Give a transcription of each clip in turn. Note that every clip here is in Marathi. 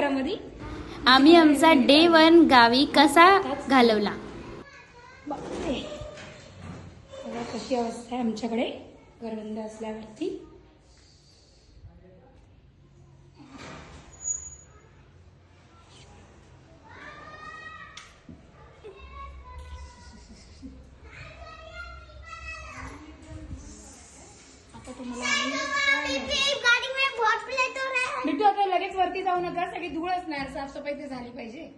घरामध्ये? आम्ही आमचा डे वन गावी कसा घालवला? बापरे. बघा कशी अवस्था आहे आमच्याकडे. घर बंद असल्यावरती. आता तुम्हाला आम्ही- बिट्टू आता लगेच वरती जाऊ नका सगळी धूळ असणार साफसफाई ते झाली पाहिजे.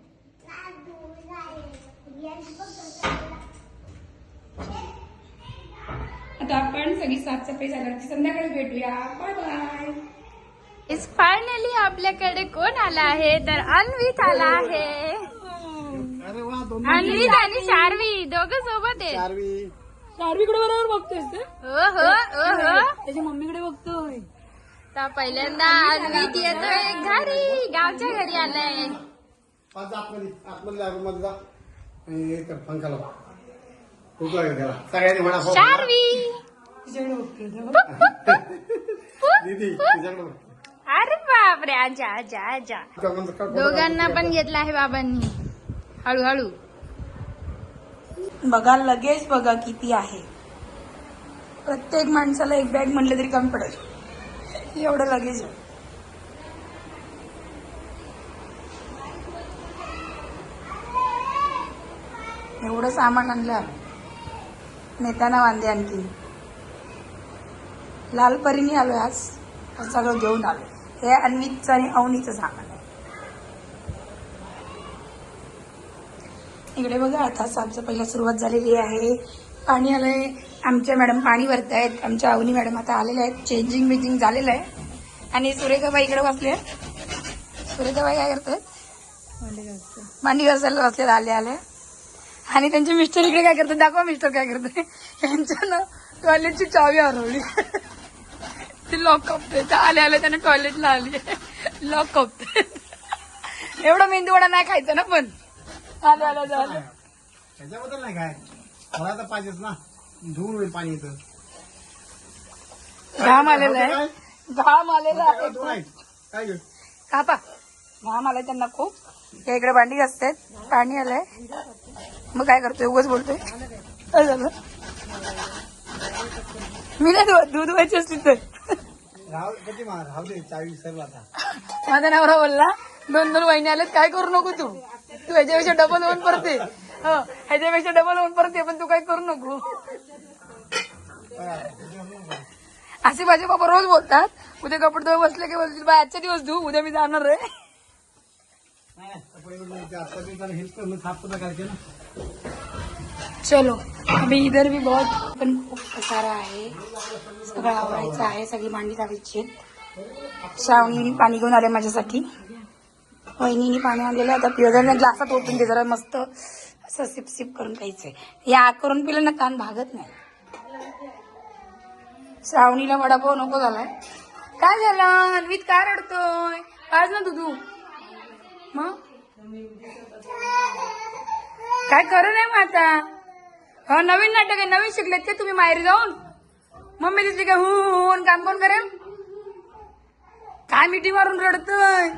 आता आपण सगळी साफसफाई झाल्यावरती संध्याकाळी भेटूया. बाय बाय इस फायनली आपल्याकडे कोण आला आहे? तर अन्वित आला आहे. अरे वा दोन अन्वित आणि शार्वी दोघं सोबत आहेत. चारवी शार्वीकडे बरोबर बघतोय ते ओहो ओहो. त्याच्या मम्मीकडे बघतोय. तर पहिल्यांदा अन्वित येतोय घरी गावच्या घरी आलाय. पाच आतमध्ये आतमध्ये जा मध्ये जा. आणि हे कर पंखा लाव. खूप लागेल त्याला. सगळ्यांनी म्हणा हो. शार्वी. तिच्याकडे बघतोय दीदी तुझ्याकडे बघ. अरे बापरे आजा आजा आजा. दोघांना पण घेतला आहे बाबांनी. हळूहळू. बघा लगेच बघा किती आहे. प्रत्येक माणसाला एक बॅग म्हणलं तरी कमी पडेल. एवढं लगेच. एवढं सामान आणलं. नेताना वांदे आणखी. लाल परीने आलो आज. सगळं घेऊन आलो हे अन्वितचं आणि अवनीचं सामान आहे. इकडे बघा आता साफसफाईला सुरुवात झालेली आहे. पाणी आलंय. आमच्या मॅडम पाणी भरतायत आमच्या अवनी मॅडम आता आलेल्या आहेत. चेंजिंग बिजिंग झालेलं आहे. आणि सुरेखाबाई इकडे बसले सुरेखाबाई काय करतात? मांडी घासायला बसले आले आले आणि त्यांचे मिस्टर इकडे काय करतात? दाखवा मिस्टर काय करते यांच्या ना टॉयलेटची चावी हरवली. ते लॉक कपते आले आले त्यांना टॉयलेटला आली. लॉक कपते एवढा मेंदूवडा नाही खायचा ना पण. आलं आलं झालं त्याच्याबद्दल नाही काय? मला तर पाहिजेच ना. धुवून होईल पाणी येतं घाम आलेला आहे घाम आलेला आहे धुवून आहे. काय घेऊ कापा घाम आलाय त्यांना खूप. हे इकडे भांडी घासतायत पाणी आलंय. मग काय करतोय? उगाच बोलतोय. काय झालं? मी नाही दूध व्हायची असली तर. राहू कधी मार? राहू दे चावी सर्व आता. माझा नवरा बोलला दोन दोन महिने आलेत काय करू नको तू? तू ह्याच्यापेक्षा डबल होऊन परते हो ह्याच्यापेक्षा डबल होऊन परते पण तू काय करू नको. असे माझे बाबा रोज बोलतात. उद्या कपडे धुवा बसले की बोलतील बा आजच्या दिवस धू उद्या मी जाणार आहे चलो अभी इधर भी बहुत पण खूप पसारा आहे. सगळं आवरायचं आहे सगळी मांडी टाकायची श्रावणीने पाणी घेऊन आले माझ्यासाठी. वहिनीने पाणी आणलेलं आता पिवळ्या ग्लासात ओतून ते जरा मस्त असं सिप सिप करून प्यायचंय. या करून पिलं ना कान भागत नाही. श्रावणीला वडापाव नको झालाय. काय झालं? अन्वित काय रडतोय? आज ना तुझू मग? काय करू नये मग आता? हो नवीन नाटक आहे नवीन शिकलेत का तुम्ही माहेरी जाऊन. मम्मी दिसली का हू काम कोण करेल? काय मिठी मारून रडतोय?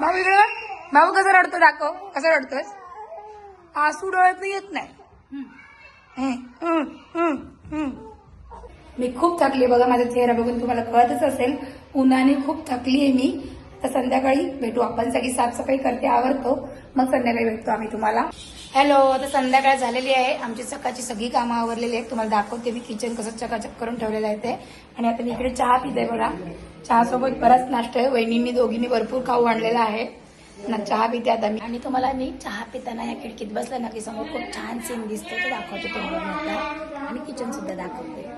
भाऊ इकडं? भाऊ कसं रडतो दाखव. कसं रडतोय? आसू डोळ्यात येत नाही. मी खूप थकली. बघा माझा चेहरा बघून तुम्हाला कळतच असेल. उन्हाने खूप थकली आहे मी. तर संध्याकाळी भेटू. आपण सगळी साफसफाई करते आवरतो. मग संध्याकाळी भेटतो आम्ही तुम्हाला. हॅलो आता संध्याकाळ झालेली आहे. आमची सकाळची सगळी कामं आवरलेली आहेत. तुम्हाला दाखवते मी किचन कसं चकाचक करून ठेवलेलं आहे ते. आणि आता मी इकडे चहा पिते बघा. चहासोबत बराच नाश्ता आहे. वहिनींनी दोघींनी भरपूर खाऊ आणलेला आहे. ना चहा पिते आता मी. आणि तुम्हाला मी चहा पिताना या खिडकीत बसला ना की समोर खूप छान सीन दिसते ते दाखवते तुम्हाला आणि किचन सुद्धा दाखवते.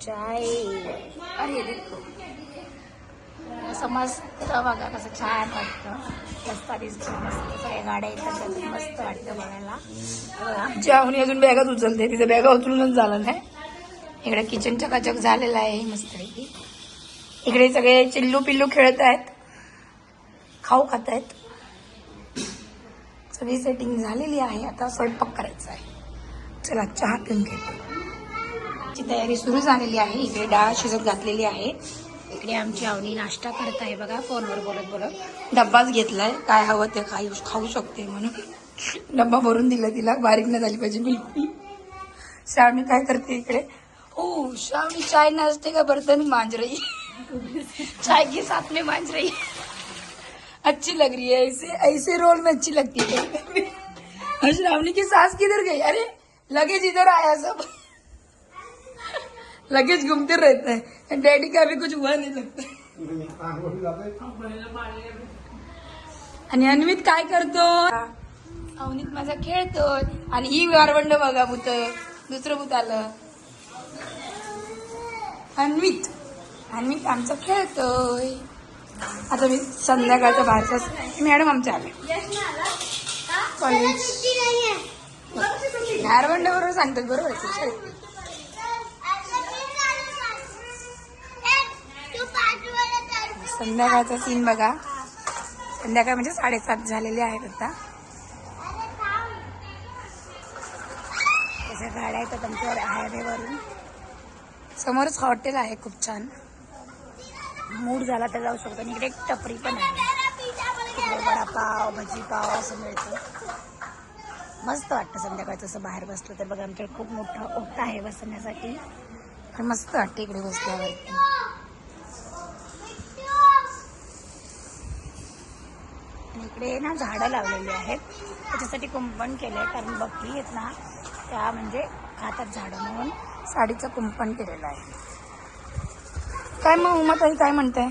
चाय. अरे देखो. असं मस्त बघा कसं छान वाटतं. रस्ता दिसतो मस्त सगळ्या गाड्या येतात मस्त वाटतं बघायला. बघा जेवणी अजून बॅगाच उचलते तिचं बॅगा उचलूनच झालं नाही. इकडे किचन चकाचक झालेलं आहे मस्त इकडे सगळे चिल्लू पिल्लू खेळत आहेत. खाऊ खात आहेत. सगळी सेटिंग झालेली आहे आता स्वयंपाक करायचा आहे. चला चहा पिऊन घेतो. ची तयारी सुरू झालेली आहे. इकडे डाळ शिजत घातलेली आहे. इकडे आमची आवनी नाश्ता करत आहे बघा. फोनवर बोलत बोलत. डब्बाच घेतलाय. काय हवं ते खाऊ खाऊ शकते म्हणून. डब्बा भरून दिला तिला. बारीक नाही झाली पाहिजे बिलकुल श्रावणी काय करते इकडे? ओ श्रावणी चाय नाचते का बर्तन मांज रही चाय के साथ में मांज रही अच्छी लग रही है ऐसे ऐसे रोल में अच्छी लगती है. श्रावणी की सास किधर गई? अरे लगेज इधर आया सब. लगेज घूमते रहता है। डैडी का भी कुछ हुआ नहीं जाते आणि अन्वित काय करतो? अवनीत माझा खेळतोय आणि ही वारवंड बघा भूत. दुसरं भूत आलं. अन्वित. अन्वित आमचा खेळतोय. आता मी संध्याकाळच्या बाहेरचा मॅडम आमच्या आल्या. कॉलेज वारवंड बरोबर सांगतात बरोबर संध्याकाळचा सीन बघा. संध्याकाळ म्हणजे साडेसात झालेले आहेत आता. त्याच्या गाड्या येतात आमच्या हायवेवरून समोरच हॉटेल आहे खूप छान. मूड झाला तर जाऊ शकतो. आणि इकडे एक टपरी पण आहे. तिकडे वडापाव भजीपाव असं मिळतं. मस्त वाटतं संध्याकाळचं. असं बाहेर बसलं तर बघा आमच्याकडे खूप मोठा ओटा आहे बसण्यासाठी. तर मस्त वाटतं इकडे बसल्यावरती. आणि इकडे ना झाडं लावलेली आहेत. त्याच्यासाठी कुंपण केलंय कारण बकरी आहेत ना त्या म्हणजे खातात झाडं म्हणून साडीचं कुंपण केलेलं आहे. काय मग उमाताई काय म्हणताय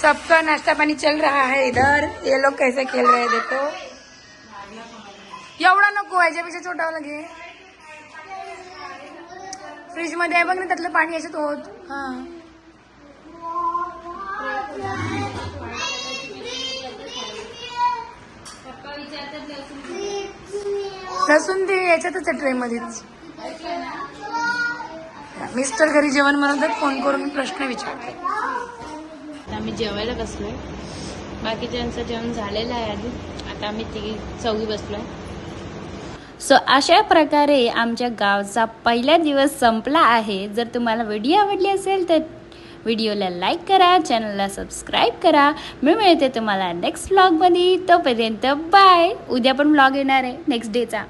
सबका नाश्ता पानी चल रहा है इधर. ये लोग कैसे खेल रहे देखो. एवढा नको याच्यापेक्षा छोटा लगे. फ्रीजमध्ये आहे बघ ना त्यातलं पाणी याच्यात होत हा. लसूण ते याच्यातच आहे ट्रे मध्येच. मिस्टर घरी जेवण बनवतात फोन करून प्रश्न विचारते आता आम्ही जेवायला बसलोय. बाकीच्यांचं जेवण झालेलं आहे आधी. आता आम्ही तिघी चौघी बसलोय. सो अशा प्रकारे आमच्या गावचा पहिला दिवस संपला आहे. जर तुम्हाला व्हिडिओ आवडली असेल तर व्हिडिओला लाईक करा चॅनलला सबस्क्राईब करा. मी मिळते तुम्हाला नेक्स्ट व्लॉगमध्ये तोपर्यंत बाय. उद्या पण व्लॉग येणार आहे. नेक्स्ट डेचा